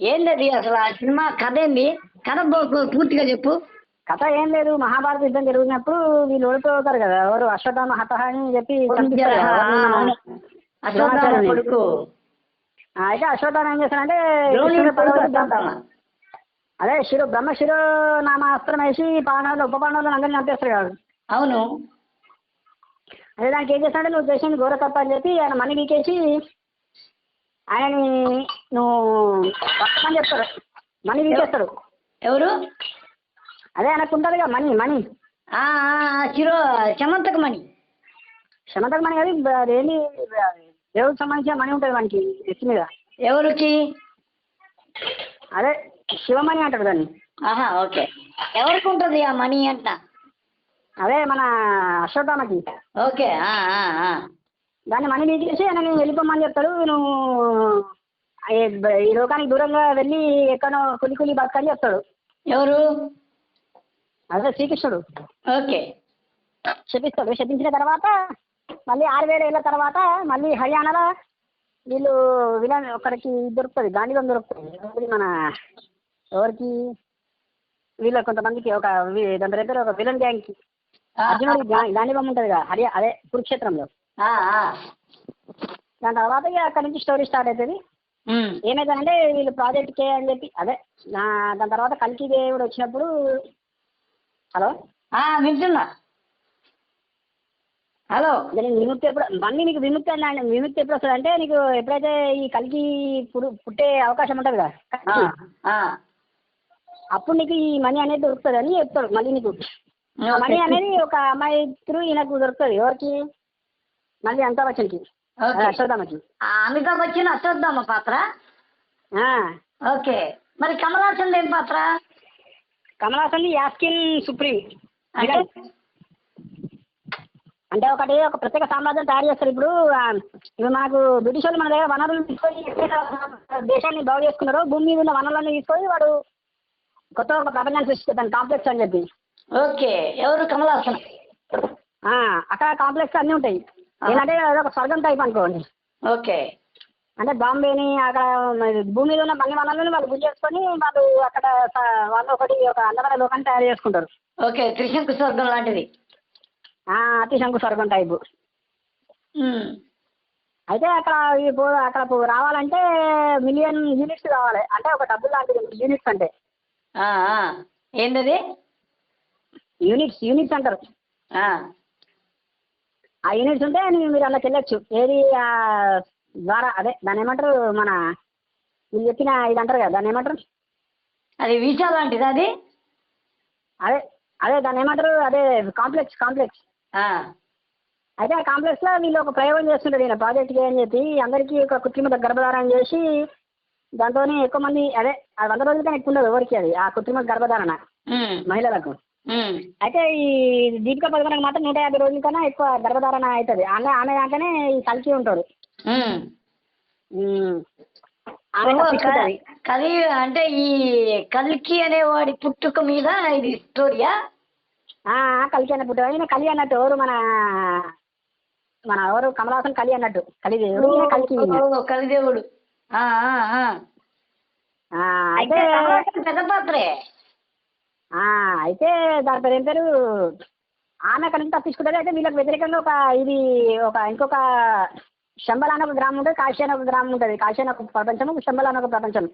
ఏంది అది అసలు ఆ సినిమా కథ ఏంది? కథ పూర్తిగా చెప్పు. కథ ఏం లేదు మహాభారత యుద్ధం జరుగుతున్నప్పుడు వీళ్ళు ఓడిపోతారు కదా. ఎవరు అశ్వత్థామ హతహ అని చెప్పి అయితే అశ్వత్థామ ఏం పడవలో అశ్వత్థామ. అదే శిరో బ్రహ్మ శిరో నామ అస్త్రం వేసి పాండవులు ఉప పాండవులను అందరినీ చంపేస్తారు కదా. అవును. అదే దానికి ఏం చేస్తాడంటే నువ్వు చేసింది ఘోర తప్ప అని చెప్పి ఆయన మనీ వీకేసి ఆయనని నువ్వు పక్కని చెప్తాడు మనీ వీకేస్తాడు ఎవరు? అదే ఆయనకు ఉంటుంది కదా మనీ. మనీ చిరో చమంతకమణి క్షమతకు మనీ అది బ- అదేంటి దేవుడికి సంబంధించిన మనీ ఉంటుంది మనకి ఎత్తి మీద. ఎవరికి? అదే శివమణి అంటాడు దాన్ని. ఆహా ఓకే. ఎవరికి ఉంటుంది ఆ మనీ అంట? అదే మన అశ్వత్థామకి. ఓకే. దాన్ని మనీ వీకేసి ఆయనని వెళ్ళిపోమని చెప్తాడు. నువ్వు ఈ- లోకానికి దూరంగా వెళ్ళి ఎక్కడో కులి కులి బతకని చెప్తాడు. ఎవరు? అదే శ్రీకృష్ణుడు. ఓకే. శపిస్తాడు. శపించిన తర్వాత మళ్ళీ ఆరు వేల ఏళ్ళ తర్వాత మళ్ళీ హర్యానాలో వీళ్ళు విలన్ ఒకరికి దొరుకుతుంది. గాంధీవం దొరుకుతుంది. మన ఎవరికి? వీళ్ళ కొంతమందికి ఒక దాని దగ్గర ఒక విలన్ గ్యాంగ్కి. గా- గాంధీవం ఉంటుంది కదా హర్యా అదే కురుక్షేత్రంలో. దాని తర్వాత ఇక అక్కడ నుంచి స్టోరీ స్టార్ట్ అవుతుంది. ఏమైందంటే వీళ్ళు ప్రాజెక్ట్ కే అని చెప్పి అదే దాని తర్వాత కల్కి దేవుడు వచ్చినప్పుడు హలో? వింటున్నా. హలో? విముక్తి ఎప్పుడు మళ్ళీ నీకు విముక్తి అన్న విముక్తి ఎప్పుడు వస్తుంది అంటే నీకు ఎప్పుడైతే ఈ కలికి పుడు పుట్టే అవకాశం ఉంటుంది కదా. అప్పుడు నీకు ఈ మనీ అనేది దొరుకుతుంది అని చెప్తాడు మళ్ళీ నీకు. మనీ అనేది ఒక అమ్మాయి త్రూ ఈయనకు దొరుకుతుంది ఎవరికి? మళ్ళీ అంతావచ్చన్కి ఓకే. అశ్వత్థామకి అమితాబ్ బచ్చన్ అశ్వత్థామ పాత్ర? ఓకే. మరి కమల్ హాసన్ ఏం పాత్ర? కమలాసన్ యాస్కిన్ సుప్రీం. అంటే? అంటే ఒకటి ఒక ప్రత్యేక సామ్రాజ్యం తయారు చేస్తారు. ఇప్పుడు ఇప్పుడు మనకు బ్రిటిష్ వాళ్ళు మన దగ్గర వనరులు తీసుకొని దేశాన్ని బాగు చేసుకున్నారో భూమి మీద ఉన్న వనరులన్నీ తీసుకొని వాడు కొత్త ఒక ప్రపంచాన్ని సృష్టిస్తాను కాంప్లెక్స్ అని చెప్పి. ఓకే. ఎవరు? కమల్ హాసన్. ఆ, అక్కడ కాంప్లెక్స్ అన్నీ ఉంటాయి. ఏంటంటే అదొక స్వర్గం టైప్ అనుకోండి. ఓకే. అంటే బాంబేని అక్కడ భూమి మీద ఉన్న అన్ని వనరులను వాళ్ళు గురి చేసుకొని వాళ్ళు అక్కడ వాళ్ళు ఒకటి ఒక అందమైన లోకాన్ని తయారు చేసుకుంటారు. ఓకే త్రిశంకు స్వర్గం లాంటిది. ఆ, అతి శంకు స్వర్గం టైపు. అయితే అక్కడ అక్కడ రావాలంటే మిలియన్ యూనిట్స్ కావాలి. అంటే ఒక డబ్బు లాంటిది యూనిట్స్ అంటే. ఏందది? యూనిట్స్ యూనిట్స్ అంటారు. ఆ, యూనిట్స్ ఉంటే మీరు అలా వెళ్ళొచ్చు. ఏది ఆ ద్వారా అదే దాన్ని ఏమంటారు మన మీరు చెప్పిన ఇది అంటారు కదా దాన్ని ఏమంటారు? అది వీసా లాంటిది అది? అదే అదే దాన్ని ఏమంటారు అదే కాంప్లెక్స్ కాంప్లెక్స్ అయితే ఆ కాంప్లెక్స్లో వీళ్ళు ఒక ప్రయోగం చేస్తుంటారు ఈయన ప్రాజెక్ట్ అని చెప్పి అందరికీ ఒక కృత్రిమ గర్భధారణ చేసి దాంతో ఎక్కువ మంది అదే వంద రోజుల కన్నా ఎక్కువ ఉండదు ఎవరికి అది ఆ కృత్రిమ గర్భధారణ మహిళలకు. అయితే ఈ దీపికా పదకొండకు మాత్రం నూట యాభై రోజుల కన్నా ఎక్కువ గర్భధారణ అవుతుంది. ఆమె ఆమె దాంట్లోనే ఈ కలిసి. క- కలి అంటే ఈ కల్కి అనేవాడి పుట్టుక మీద ఇది స్టోరీయా ఆ? కలికి అన్న పుట్టాడు ఈయన కలి అన్నట్టు ఎవరు మన మన ఎవరు? కమలాసన్ కలి అన్నట్టు. కలి దేవుడు ఈయన. కలికి కలిదేవుడు. అయితే పెద్ద పాత్రే. అయితే దాని పేరు ఏం పేరు? ఆమె అక్కడ నుంచి తప్పించుకుంటుంది. అయితే వీళ్ళకి వ్యతిరేకంగా ఒక ఇది ఒక ఇంకొక శంబల్ అనే ఒక గ్రామం ఉంటుంది. కాశీ అనే ఒక గ్రామం ఉంటుంది. కాశీ అనే ఒక ప్రపంచం శంబల్ అనే ఒక ప్రపంచం